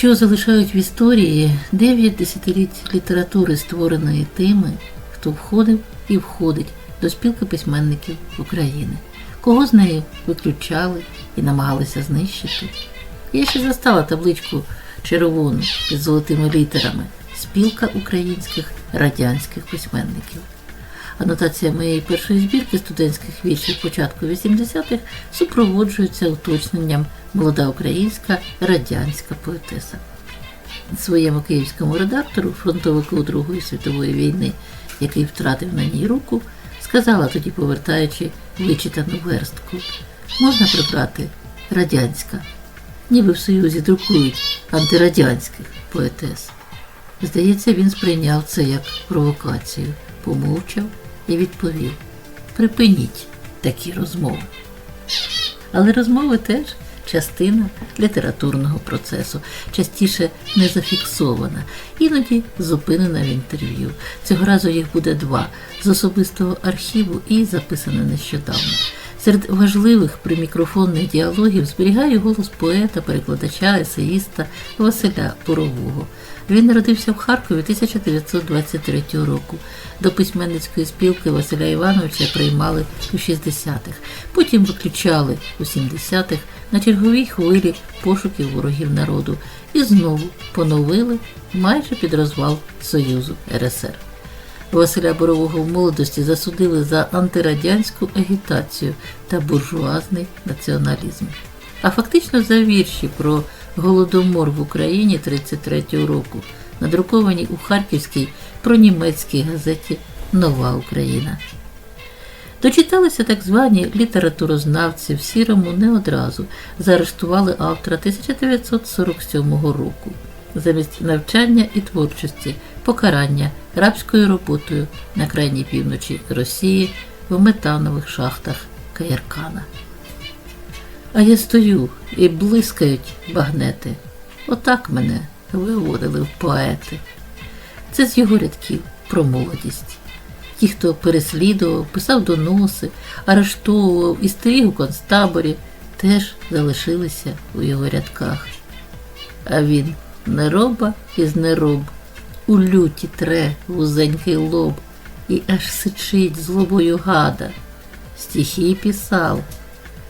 Що залишають в історії 9 десятиліть літератури створеної тими, хто входив і входить до спілки письменників України, кого з нею виключали і намагалися знищити. Я ще застала табличку червону під золотими літерами Спілка українських радянських письменників. Анотація моєї першої збірки студентських віршів початку 80-х супроводжується уточненням молода українська радянська поетеса. Своєму київському редактору, фронтовику Другої світової війни, який втратив на ній руку, сказала тоді, повертаючи вичитану верстку, можна прибрати радянська, ніби в Союзі друкують антирадянських поетес. Здається, він сприйняв це як провокацію, помовчав і відповів: припиніть такі розмови. Але розмови теж частина літературного процесу, частіше не зафіксована, іноді зупинена в інтерв'ю. Цього разу їх буде два з особистого архіву і записане нещодавно. Серед важливих примікрофонних діалогів зберігаю голос поета, перекладача, есеїста Василя Борового. Він народився в Харкові 1923 року. До письменницької спілки Василя Івановича приймали у 60-х, потім виключали у 70-х на черговій хвилі пошуків ворогів народу і знову поновили майже під розвал Союзу РСР. Василя Борового в молодості засудили за антирадянську агітацію та буржуазний націоналізм. А фактично за вірші про голодомор в Україні 33-го року, надруковані у Харківській пронімецькій газеті Нова Україна. Дочиталися так звані літературознавці в сірому не одразу. Заарештували автора 1947 року. Замість навчання і творчості, покарання рабською роботою на крайній півночі Росії в метанових шахтах Каєркана. А я стою і блискають багнети. Отак мене виводили в поети. Це з його рядків про молодість. Ті, хто переслідував, писав доноси, арештовував і стеріг у концтаборі, теж залишилися у його рядках. А він нероба із нероб, у люті тре вузенький лоб і аж сичить злобою гада. Стихи писав,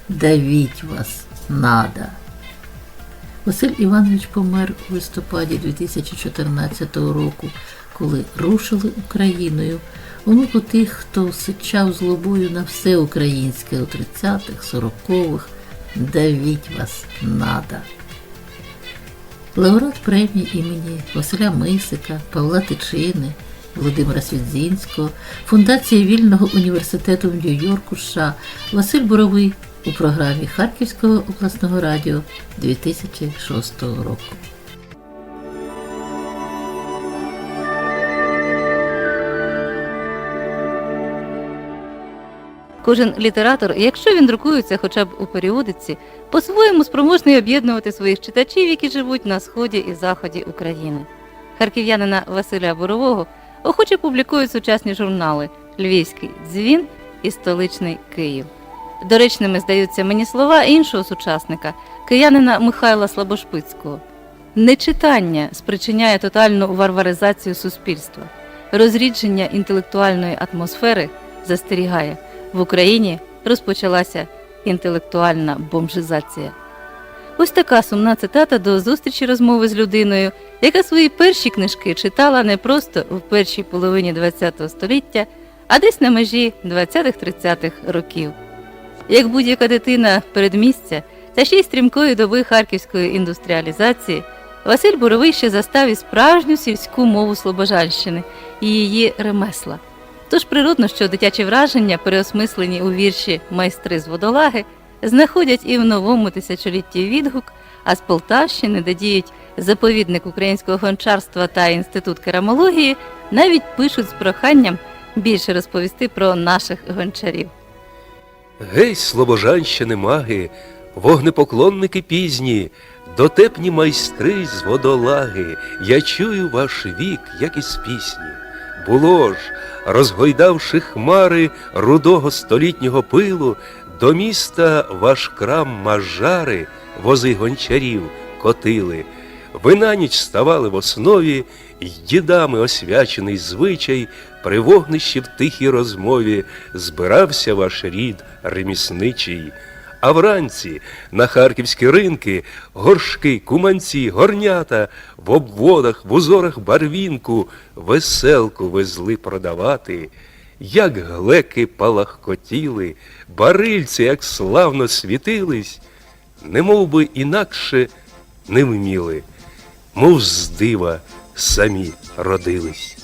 давіть вас надо. Василь Іванович помер у листопаді 2014 року, коли рушили Україною. Онуку тих, хто сичав злобою на все українське у 30-х, 40-х, давіть вас надо. Лауреат премії імені Василя Мисика, Павла Тичини, Володимира Свідзінського, Фундації Вільного університету в Нью-Йорку США Василь Боровий у програмі Харківського обласного радіо 2006 року. Кожен літератор, якщо він друкується хоча б у періодиці, по-своєму спроможний об'єднувати своїх читачів, які живуть на сході і заході України. Харків'янина Василя Борового охоче публікують сучасні журнали Львівський дзвін і Столичний Київ. Доречними здаються мені слова іншого сучасника, киянина Михайла Слабошпицького. Нечитання спричиняє тотальну варваризацію суспільства. Розрідження інтелектуальної атмосфери застерігає в Україні розпочалася інтелектуальна бомжизація. Ось така сумна цитата до зустрічі розмови з людиною, яка свої перші книжки читала не просто в першій половині ХХ століття, а десь на межі 20-30-х років. Як будь-яка дитина передмістя та ще й стрімкої доби харківської індустріалізації, Василь Боровий ще застав і справжню сільську мову Слобожанщини і її ремесла. Тож природно, що дитячі враження, переосмислені у вірші майстри з водолаги, знаходять і в новому тисячолітті відгук, а з Полтавщини, де діють заповідник українського гончарства та інститут керамології, навіть пишуть з проханням більше розповісти про наших гончарів. Гей, слобожанщини маги, вогнепоклонники пізні, дотепні майстри з водолаги, я чую ваш вік, як із пісні. Було ж, розгойдавши хмари рудого столітнього пилу, до міста ваш крам мажари, вози гончарів котили. Ви на ніч ставали в основі, й дідами освячений звичай, при вогнищі в тихій розмові збирався ваш рід ремісничий. А вранці на харківські ринки горшки, куманці, горнята в обводах, в узорах барвінку веселку везли продавати. Як глеки палахкотіли, барильці, як славно світились, немов би інакше не вміли, мов з дива самі родились.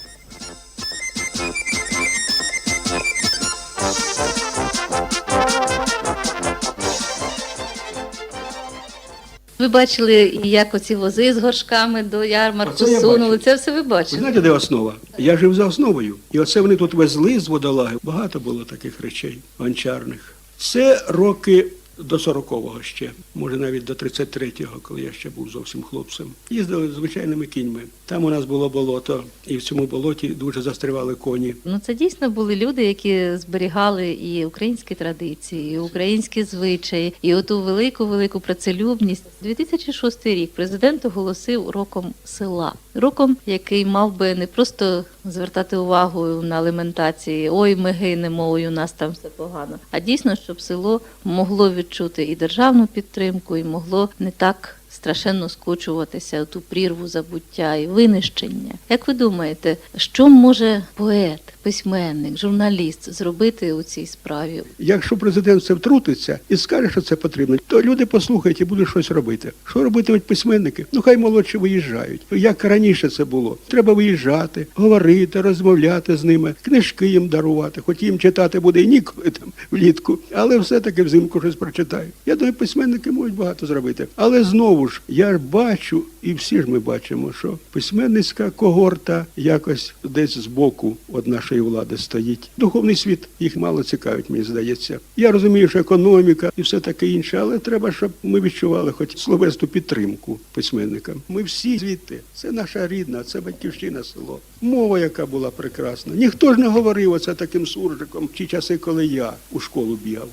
Ви бачили, як оці вози з горшками до ярмарку це сунули. Це все ви Ви бачили. знаєте, де основа? Я жив за основою. І оце вони тут везли з водолаги. Багато було таких речей гончарних. Це роки до 40-го ще, може навіть до 33-го, коли я ще був зовсім хлопцем. Їздили звичайними кіньми. Там у нас було болото, і в цьому болоті дуже застрівали коні. Ну це дійсно були люди, які зберігали і українські традиції, і українські звичаї, і оту велику велику працелюбність. 2006 рік президент оголосив роком села, роком, який мав би не просто звертати увагу на аліментації Ой, ми гинемо, ой, у нас там все погано. А дійсно, щоб село могло відчути і державну підтримку, і могло не так страшенно скочуватися в ту прірву забуття і винищення. Як ви думаєте, що може поет, письменник, журналіст зробити у цій справі? Якщо президент це втрутиться і скаже, що це потрібно, то люди послухають і будуть щось робити. Що робитимуть письменники? Ну хай молодші виїжджають. Як раніше це було. Треба виїжджати, говорити, розмовляти з ними, книжки їм дарувати. Хоч їм читати буде і ніколи там влітку, але все-таки взимку щось прочитають. Я думаю, письменники можуть багато зробити. Але знову ж я ж бачу, і всі ж ми бачимо, що письменницька когорта якось десь збоку від нашої влади стоїть. Духовний світ їх мало цікавить, мені здається. Я розумію, що економіка і все таке інше, але треба, щоб ми відчували хоч словесну підтримку письменникам. Ми всі звідти. Це наша рідна, це батьківщина село. Мова, яка була прекрасна. Ніхто ж не говорив оце таким суржиком ті часи, коли я у школу бігав.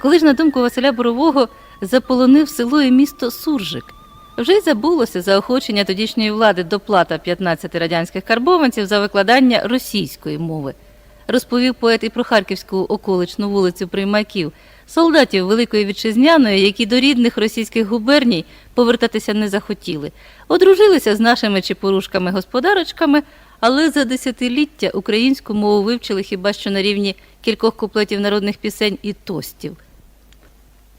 Коли ж на думку Василя Борового заполонив село і місто Суржик. Вже й забулося заохочення тодішньої влади доплата 15 радянських карбованців за викладання російської мови. Розповів поет і про харківську околичну вулицю Приймаків, солдатів Великої Вітчизняної, які до рідних російських губерній повертатися не захотіли, одружилися з нашими чепорушками-господарочками, але за десятиліття українську мову вивчили хіба що на рівні кількох куплетів народних пісень і тостів.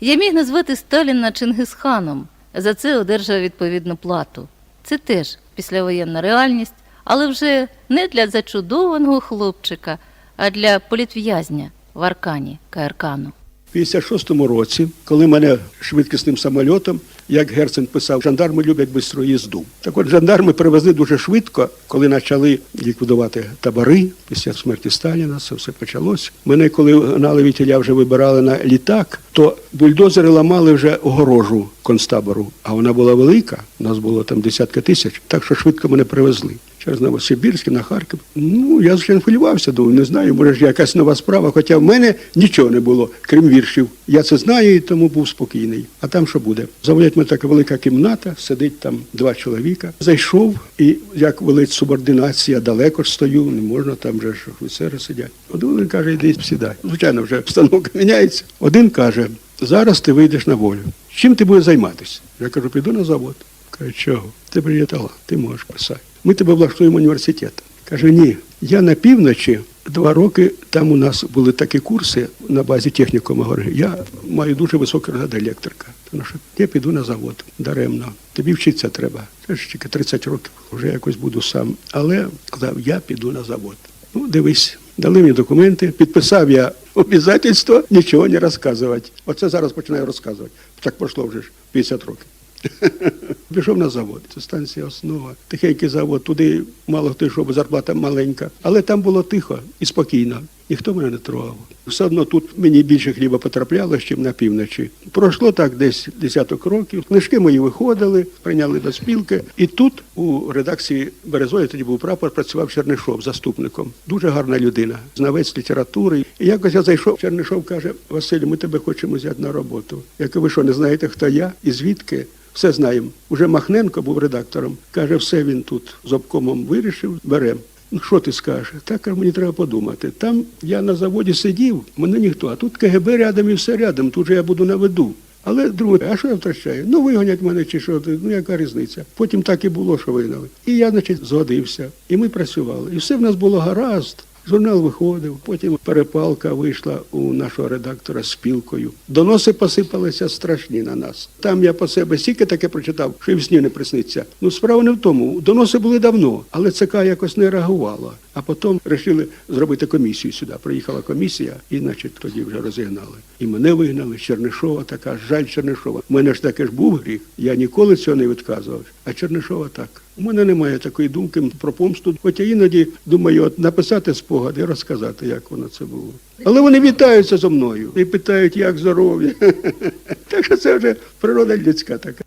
Я міг назвати Сталіна Чингисханом. За це одержав відповідну плату. Це теж післявоєнна реальність, але вже не для зачудованого хлопчика, а для політв'язня в Аркані Каеркану. У 56-му році, коли мене швидкісним самольотом, як Герцен писав, жандарми люблять бистру їзду. Так от жандарми привезли дуже швидко, коли почали ліквідувати табори після смерті Сталіна, це все почалось. Мене, коли гнали вітіля, вже вибирали на літак, то бульдозери ламали вже огорожу концтабору, а вона була велика, нас було там десятки тисяч, так що швидко мене привезли. Через Новосибірськ, на Харків. Ну, я звичайно хвилювався, думаю, не знаю, може ж якась нова справа, хоча в мене нічого не було, крім віршів. Я це знаю і тому був спокійний. А там що буде? Заводять мене така велика кімната, сидить там два чоловіка. Зайшов, і як велить субординація, далеко ж стою, не можна, там же ж офіцери сидять. Один каже, йди сідай. Звичайно, вже обстановка міняється. Один каже, зараз ти вийдеш на волю. Чим ти будеш займатися? Я кажу, піду на завод. Каже, чого? Тебе є ти можеш писати. Ми тебе влаштуємо в університет. Каже, ні, я на півночі два роки там у нас були такі курси на базі технікуму. Говорю, я маю дуже високий розряд електрика. Тому що я піду на завод даремно. Тобі вчитися треба. Це ж тільки 30 років, вже якось буду сам. Але сказав, я піду на завод. Ну, дивись, дали мені документи, підписав я обов'язательство нічого не розказувати. Оце зараз починаю розказувати. Так пройшло вже ж 50 років. Пішов на завод. Це станція основа. Тихенький завод. Туди мало хто йшов, зарплата маленька. Але там було тихо і спокійно. Ніхто мене не трогав. Все одно тут мені більше хліба потрапляlo, ніж на півночі. Пройшло так десь десяток років. Книжки мої виходили, прийняли до спілки. І тут у редакції Березові тоді був прапор, працював Чернишов заступником. Дуже гарна людина, знавець літератури. І якось я зайшов. Чернишов каже: Василь, ми тебе хочемо взяти на роботу. Я кажу, ви що, не знаєте, хто я і звідки? Все знаємо. Уже Махненко був редактором. Каже, все він тут з обкомом вирішив, берем. Ну, що ти скажеш? Так мені треба подумати. Там я на заводі сидів, мене ніхто, а тут КГБ рядом і все рядом, тут же я буду на виду. Але друге, а що я втрачаю? Ну, вигонять мене чи що, ну яка різниця? Потім так і було, що вигнали. І я, значить, згодився. І ми працювали. І все в нас було гаразд. Журнал виходив, потім перепалка вийшла у нашого редактора з спілкою. Доноси посипалися страшні на нас. Там я по себе стільки таке прочитав, що і в сні не присниться. Ну, справа не в тому. Доноси були давно, але ЦК якось не реагувала. А потім вирішили зробити комісію сюди. Приїхала комісія, і, значить, тоді вже розігнали. І мене вигнали, Чернишова така, жаль Чернишова. У мене ж таки ж був гріх. Я ніколи цього не відказував. А Чернишова так. У мене немає такої думки про помсту. Хоча іноді думаю, от написати спогади, розказати, як воно це було. Але вони вітаються зо мною і питають, як здоров'я. Так що це вже природа людська така.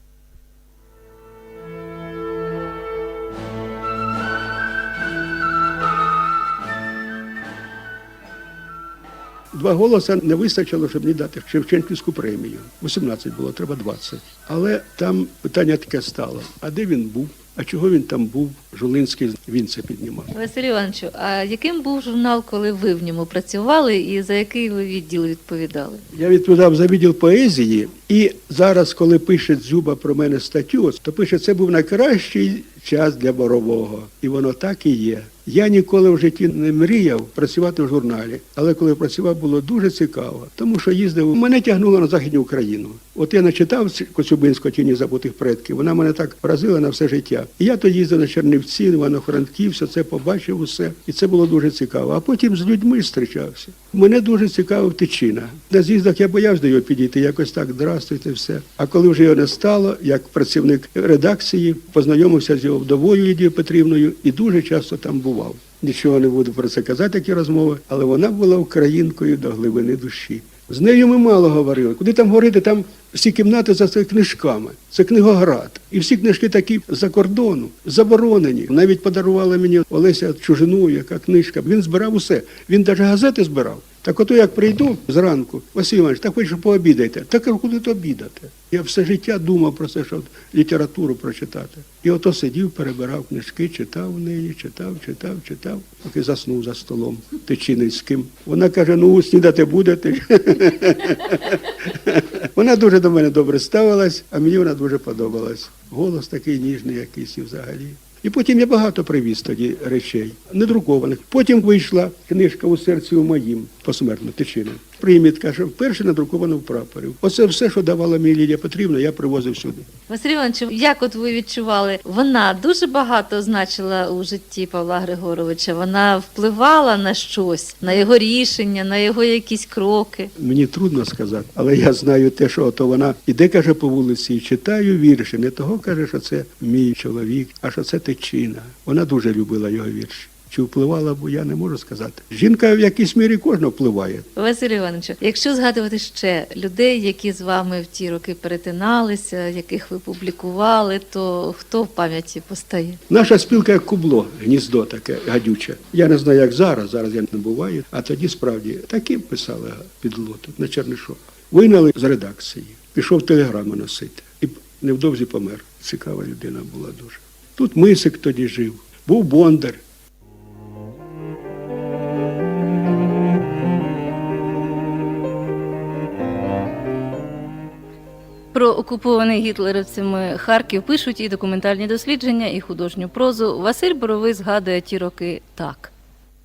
Два голоса не вистачило, щоб мені дати Шевченківську премію. 18 було, треба 20. Але там питання таке стало: а де він був? А чого він там був? Жулинський він це піднімав. Василь Івановичу, а яким був журнал, коли ви в ньому працювали, і за який ви відділ відповідали? Я відповідав за відділ поезії, і зараз, коли пише Дзюба про мене статтю, то пише, це був найкращий час для Борового. І воно так і є. Я ніколи в житті не мріяв працювати в журналі, але коли працював, було дуже цікаво, тому що їздив, мене тягнуло на Західну Україну. От я начитав Коцюбинського тіні забутих предків, вона мене так вразила на все життя. І я то їздив на Чернівці, Івано-Франків, все це побачив усе, і це було дуже цікаво. А потім з людьми зустрічався. Мене дуже цікавив Тичина. На з'їздах я боявся до його підійти, якось так, здрастуйте, все. А коли вже його не стало, як працівник редакції, познайомився з його вдовою Лідією Петрівною і дуже часто там бував. Нічого не буду про це казати, такі розмови, але вона була українкою до глибини душі. З нею ми мало говорили. Куди там говорити, там всі кімнати за це книжками. Це книгоград. І всі книжки такі за кордону, заборонені. Навіть подарувала мені Олеся Чужину, яка книжка. Він збирав усе. Він навіть газети збирав. Так ото як прийду зранку, Василь Іванович, так хочеш пообідайте. Так куди то обідати? Я все життя думав про це, щоб літературу прочитати. І ото сидів, перебирав книжки, читав в неї, читав, читав, читав, поки заснув за столом Тичиницьким. Вона каже: ну снідати будете. Вона дуже до мене добре ставилась, а мені вона дуже подобалась. Голос такий ніжний якийсь і взагалі. І потім я багато привіз тоді речей, недрукованих. Потім вийшла книжка у серці у моїм, посмертно тичина. Примітка, що вперше надруковано в прапорі. Оце все, що давала мені Лілія Петрівна, я привозив сюди. Василь Іванович, як от ви відчували, вона дуже багато значила у житті Павла Григоровича. Вона впливала на щось, на його рішення, на його якісь кроки. Мені трудно сказати, але я знаю те, що ото вона іде, каже, по вулиці, і читаю вірші. Не того каже, що це мій чоловік, а що це тичина. Вона дуже любила його вірші. Чи впливала, бо я не можу сказати. Жінка в якійсь мірі кожна впливає. Василь Івановичу, якщо згадувати ще людей, які з вами в ті роки перетиналися, яких ви публікували, то хто в пам'яті постає? Наша спілка як кубло, гніздо таке гадюче. Я не знаю, як зараз, зараз я не буваю, а тоді справді таким писали підлоту на Чернишов. Вигнали з редакції, пішов телеграму носити. І невдовзі помер. Цікава людина була дуже. Тут Мисик тоді жив, був Бондар. Про окупований гітлерівцями Харків пишуть і документальні дослідження, і художню прозу. Василь Боровий згадує ті роки так.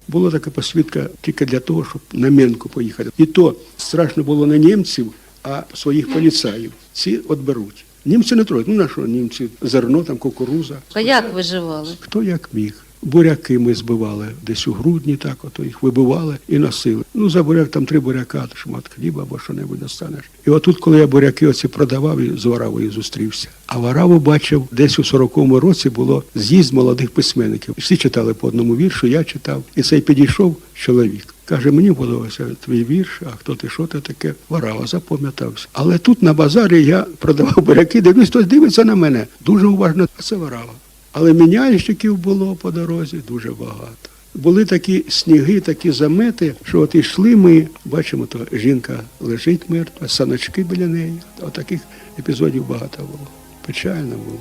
Була така посвідка тільки для того, щоб на Менку поїхати. І то страшно було не німців, а своїх поліцаїв. Ці от беруть. Німці не троють. Ну на що німці? Зерно, там кукуруза. А як виживали? Хто як міг. Буряки ми збивали десь у грудні, так ото їх вибивали і носили. Ну, за буряк там три буряка, шмат хліба або що-небудь достанеш. І отут, коли я буряки оці продавав, і з Варавою зустрівся. А Вараву бачив, десь у 40-му році було з'їзд молодих письменників. Всі читали по одному віршу, я читав. І цей підійшов чоловік. Каже, мені подобався твій вірш, а хто ти, що ти таке? Варава запам'ятався. Але тут на базарі я продавав буряки, дивлюсь, хтось дивиться на мене. Дуже уважно, це Варава. Але міняльщиків було по дорозі дуже багато. Були такі сніги, такі замети, що от йшли ми, бачимо, то жінка лежить мертва, саночки біля неї. От таких епізодів багато було. Печально було.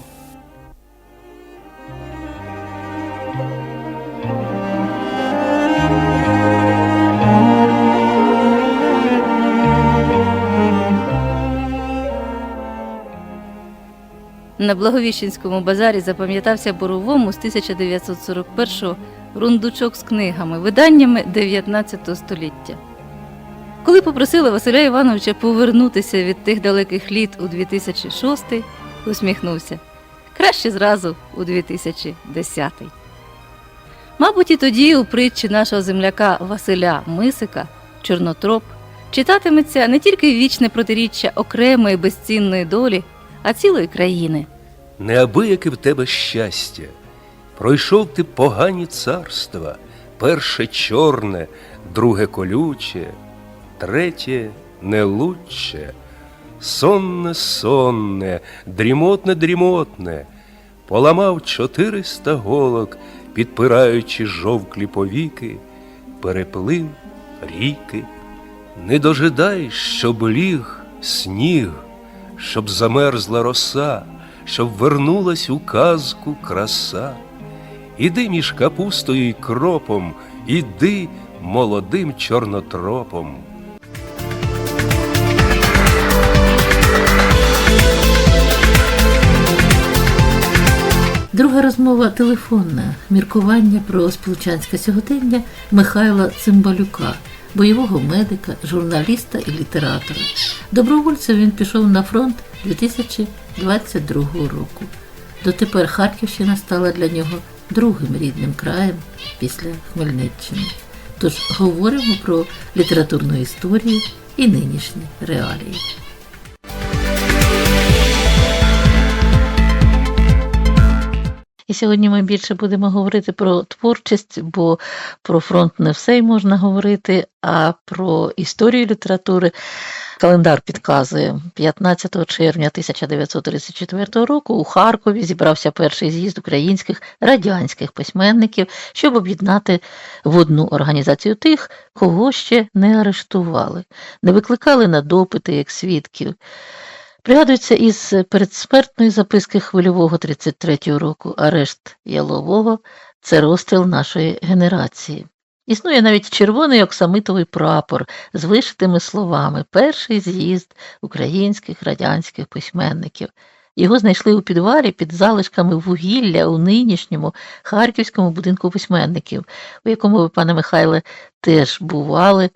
На Благовіщенському базарі запам'ятався Боровому з 1941-го рундучок з книгами, виданнями 19 століття. Коли попросили Василя Івановича повернутися від тих далеких літ у 2006 усміхнувся. Краще зразу у 2010 Мабуть, і тоді у притчі нашого земляка Василя Мисика Чорнотроп читатиметься не тільки вічне протиріччя окремої безцінної долі, а цілої країни. Неабияке в тебе щастя. Пройшов ти погані царства, перше чорне, друге колюче, третє нелучче, сонне сонне, дрімотне дрімотне, поламав чотириста голок, підпираючи жовклі повіки, переплив ріки. Не дожидай, щоб ліг сніг, щоб замерзла роса, щоб вернулась у казку краса. Іди між капустою й кропом, іди молодим чорнотропом. Друга розмова телефонна міркування про сполучанське сьогодення Михайла Цимбалюка, бойового медика, журналіста і літератора. Добровольцем він пішов на фронт 2022 року. Дотепер Харківщина стала для нього другим рідним краєм після Хмельниччини. Тож говоримо про літературну історію і нинішні реалії. І сьогодні ми більше будемо говорити про творчість, бо про фронт не все можна говорити, а про історію літератури. Календар підказує 15 червня 1934 року у Харкові зібрався перший з'їзд українських радянських письменників, щоб об'єднати в одну організацію тих, кого ще не арештували, не викликали на допити як свідків. Пригадується із передсмертної записки хвильового 33-го року арешт Ялового це розстріл нашої генерації. Існує навіть червоний оксамитовий прапор з вишитими словами Перший з'їзд українських радянських письменників. Його знайшли у підвалі під залишками вугілля у нинішньому харківському будинку письменників, у якому ви, пане Михайле, теж бували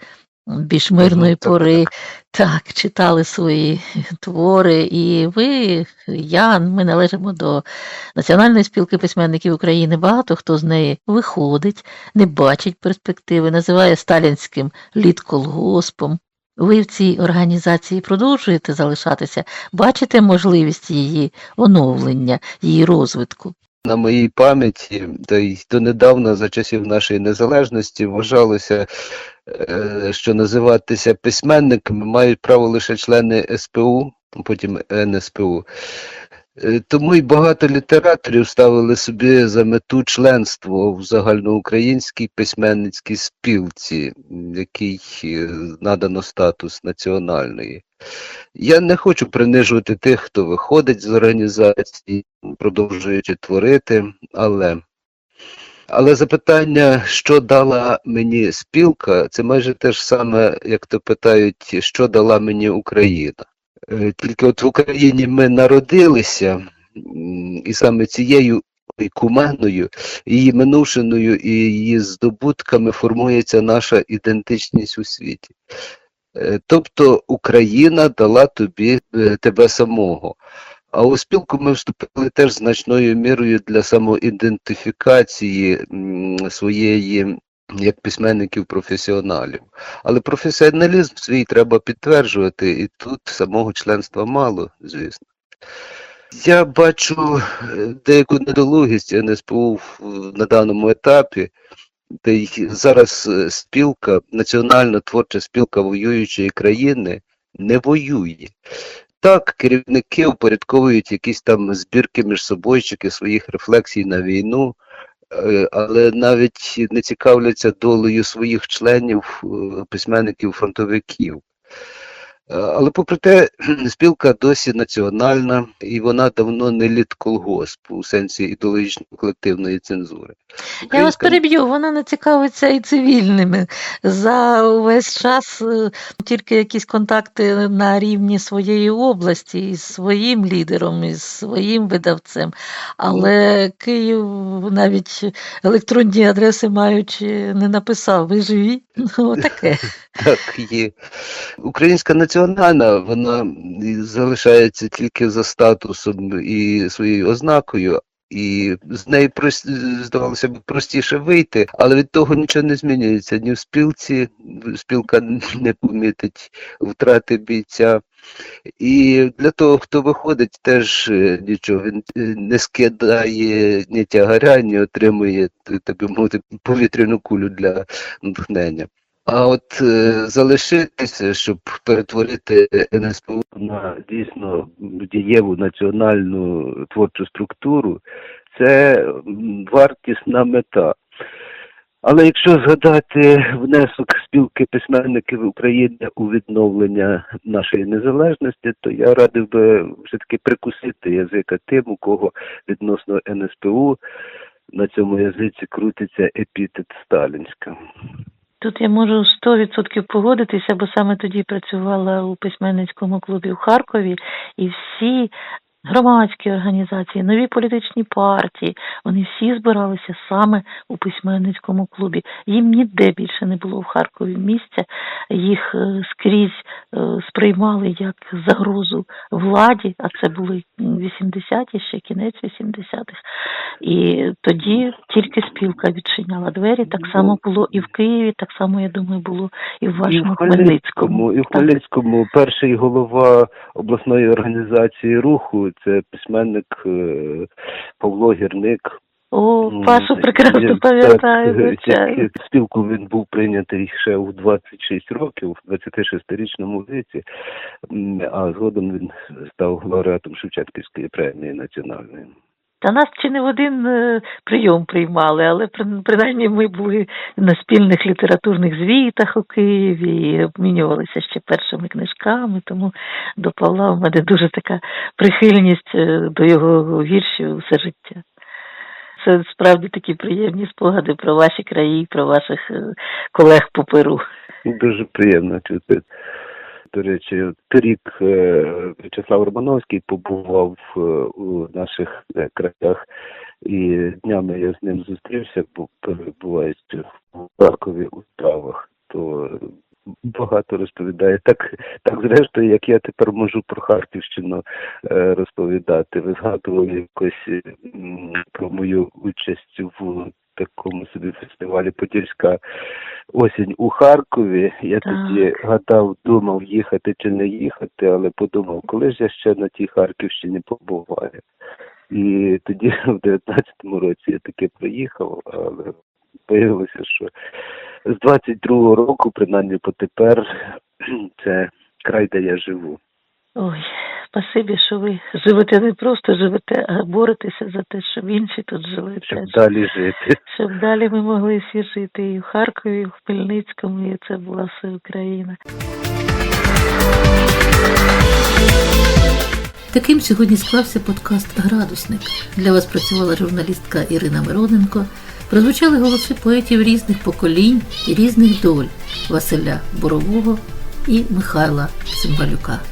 більш мирної так, пори. Так, читали свої твори, і ви, я, ми належимо до Національної спілки письменників України. Багато хто з неї виходить, не бачить перспективи, називає сталінським літколгоспом. Ви в цій організації продовжуєте залишатися, бачите можливість її оновлення, її розвитку. На моїй пам'яті, та й донедавна за часів нашої незалежності вважалося, е, що називатися письменниками мають право лише члени СПУ, потім НСПУ. Е, Тому й багато літераторів ставили собі за мету членство в загальноукраїнській письменницькій спілці, якій е, надано статус національної. Я не хочу принижувати тих, хто виходить з організації, продовжуючи творити, але, але запитання, що дала мені спілка, це майже те ж саме, як то питають, що дала мені Україна. Е, Тільки от в Україні ми народилися, і саме цією і куменною, її минувшиною і її здобутками формується наша ідентичність у світі. Е, Тобто Україна дала тобі е, тебе самого. А у спілку ми вступили теж значною мірою для самоідентифікації своєї як письменників-професіоналів. Але професіоналізм свій треба підтверджувати, і тут самого членства мало, звісно. Я бачу е, деяку недолугість НСПУ на даному етапі, де зараз е, спілка, національна творча спілка воюючої країни не воює. Так, керівники упорядковують якісь там збірки між собойчики своїх рефлексій на війну, але навіть не цікавляться долею своїх членів, е, письменників-фронтовиків. Е, Але попри те, спілка досі національна і вона давно не літколгосп у сенсі ідеологічно-колективної цензури. Я вас переб'ю, вона не цікавиться і цивільними. За увесь час е, тільки якісь контакти на рівні своєї області із своїм лідером, із своїм видавцем. Але Київ навіть електронні адреси маючи, не написав. Ви живі? Ну, таке. Так, є. Українська національна, вона залишається тільки за статусом і своєю ознакою, і з неї здавалося б простіше вийти, але від того нічого не змінюється. Ні в спілці, спілка не помітить втрати бійця. І для того, хто виходить, теж е, нічого він е, не скидає ні тягаря, ні отримує, би мовити, повітряну кулю для натхнення. А от е, залишитися, щоб перетворити НСПУ на дійсно дієву національну творчу структуру, це вартісна мета. Але якщо згадати внесок спілки письменників України у відновлення нашої незалежності, то я радив би все-таки прикусити язика тим, у кого відносно НСПУ на цьому язиці крутиться епітет Сталінська. Тут я можу 100% погодитися, бо саме тоді працювала у письменницькому клубі в Харкові, і всі громадські організації, нові політичні партії, вони всі збиралися саме у письменницькому клубі. Їм ніде більше не було в Харкові місця. Їх е, скрізь е, сприймали як загрозу владі, а це були 80-ті, ще кінець 80-х. І тоді тільки спілка відчиняла двері. Так само було і в Києві, так само, я думаю, було і в вашому Хмельницькому. Хмельницькому, і в Хмельницькому перший голова обласної організації руху це письменник е, Павло Гірник. О, Пашу прекрасно пам'ятаю, в спілку він був прийнятий ще у 26 років, в 26-річному віці, а згодом він став лауреатом Шевченківської премії національної. Та нас чи не в один е, прийом приймали, але принаймні ми були на спільних літературних звітах у Києві і обмінювалися ще першими книжками. Тому до Павла в мене дуже така прихильність е, до його віршів все життя. Це справді такі приємні спогади про ваші краї, про ваших е, колег по Перу. Дуже приємно чути. До речі, торік е, В'ячеслав Романовський побував е, у наших е, краях, і днями я з ним зустрівся, бо перебуваючи в Харкові у справах, то багато розповідає. Так, так зрештою, як я тепер можу про Харківщину розповідати. Ви згадували якось про мою участь в такому собі фестивалі Подільська осінь у Харкові. Я Так. тоді гадав, думав їхати чи не їхати, але подумав, коли ж я ще на тій Харківщині побуваю. І тоді, в 19-му році, я таки приїхав, але виявилося, що з 22-го року, принаймні потепер, це край, де я живу. Ой, спасибі, що ви живете не просто живете, а боретеся за те, щоб інші тут жили Щоб теж. далі жити. Щоб далі ми могли всі жити і в Харкові, і в Хмельницькому, і це була все Україна. Таким сьогодні склався подкаст Градусник. Для вас працювала журналістка Ірина Мироненко. Прозвучали голоси поетів різних поколінь і різних доль Василя Борового і Михайла Цимбалюка.